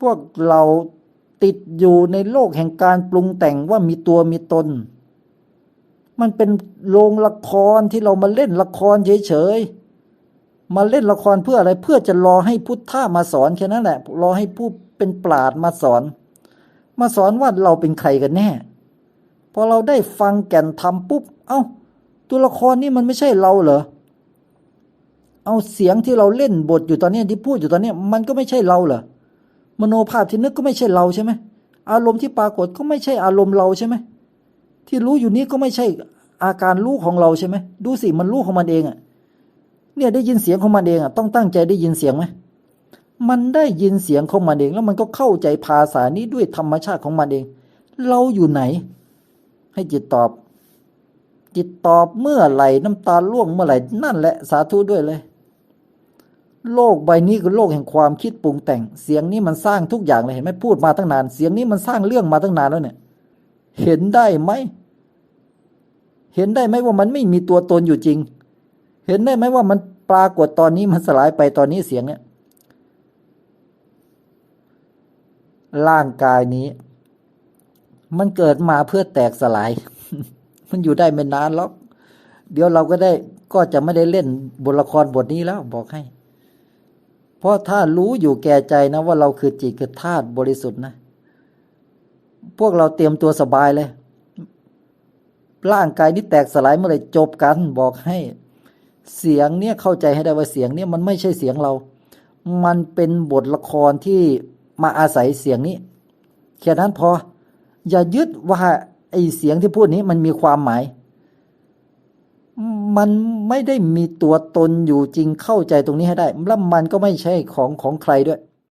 พวกเราติดอยู่ในโลกแห่งการปรุงแต่งว่ามีตัวมีตน มันเป็นโรงละครที่เรามาเล่นละครเฉยๆ มาเล่นละครเพื่ออะไรเพื่อจะรอให้พุทธะมาสอนแค่นั้นแหละ รอให้ผู้เป็นปราดมาสอน มาสอนว่าเราเป็นใครกันแน่ พอเราได้ฟังแก่นธรรมปุ๊บ เอ้า ตัวละครนี่มันไม่ใช่เราเหรอ เอาเสียงที่เราเล่นบทอยู่ตอนนี้ที่พูดอยู่ตอนนี้มันก็ไม่ใช่เราเหรอ มโนภาพที่นึกก็ไม่ใช่เราใช่ไหมอารมณ์ที่ปรากฏก็ไม่ใช่อารมณ์เราใช่ไหมที่รู้อยู่นี้ก็ไม่ใช่อาการรู้ของเราใช่ไหมดูสิมันรู้ของมันเองอะ่ะ เนี่ยได้ยินเสียงของมันเองอะ่ะ ต้องตั้งใจได้ยินเสียงไหมมันได้ยินเสียงของมันเอง แล้วมันก็เข้าใจภาษานี้ด้วยธรรมชาติของมันเอง เราอยู่ไหน ให้จิตตอบ จิตตอบเมื่อไหร่น้ำตาล่วงเมื่อไหร่นั่นแหละสาธุด้วยเลย โลกใบนี้คือโลกแห่งความคิดปรุงแต่ง เสียงนี้มันสร้างทุกอย่างเลยเห็นไหมพูดมาตั้งนาน เสียงนี้มันสร้างเรื่องมาตั้งนานแล้วเนี่ย เห็นได้ไหม เห็นได้ไหมว่ามันไม่มีตัวตนอยู่จริง เห็นได้ไหมว่ามันปรากฏตอนนี้มันสลายไปตอนนี้เสียงเนี่ย ร่างกายนี้ มันเกิดมาเพื่อแตกสลาย มันอยู่ได้ไม่นานหรอก เดี๋ยวเราก็ได้ก็จะไม่ได้เล่นบทละครบทนี้แล้วบอกให้ เพราะถ้ารู้อยู่แก่ใจนะว่าเราคือจิตคือธาตุบริสุทธิ์นะ พวกเราเตรียมตัวสบายเลย ร่างกายนี้แตกสลายเมื่อไรจบกันบอกให้ เสียงเนี่ยเข้าใจให้ได้ว่าเสียงเนี่ยมันไม่ใช่เสียงเรา มันเป็นบทละครที่มาอาศัยเสียงนี้แค่นั้นพอ อย่ายึดว่าไอเสียงที่พูดนี้มันมีความหมาย มันไม่ได้มีตัวตนอยู่จริงเข้าใจตรงนี้ให้ได้ แล้วมันก็ไม่ใช่ของของใครด้วย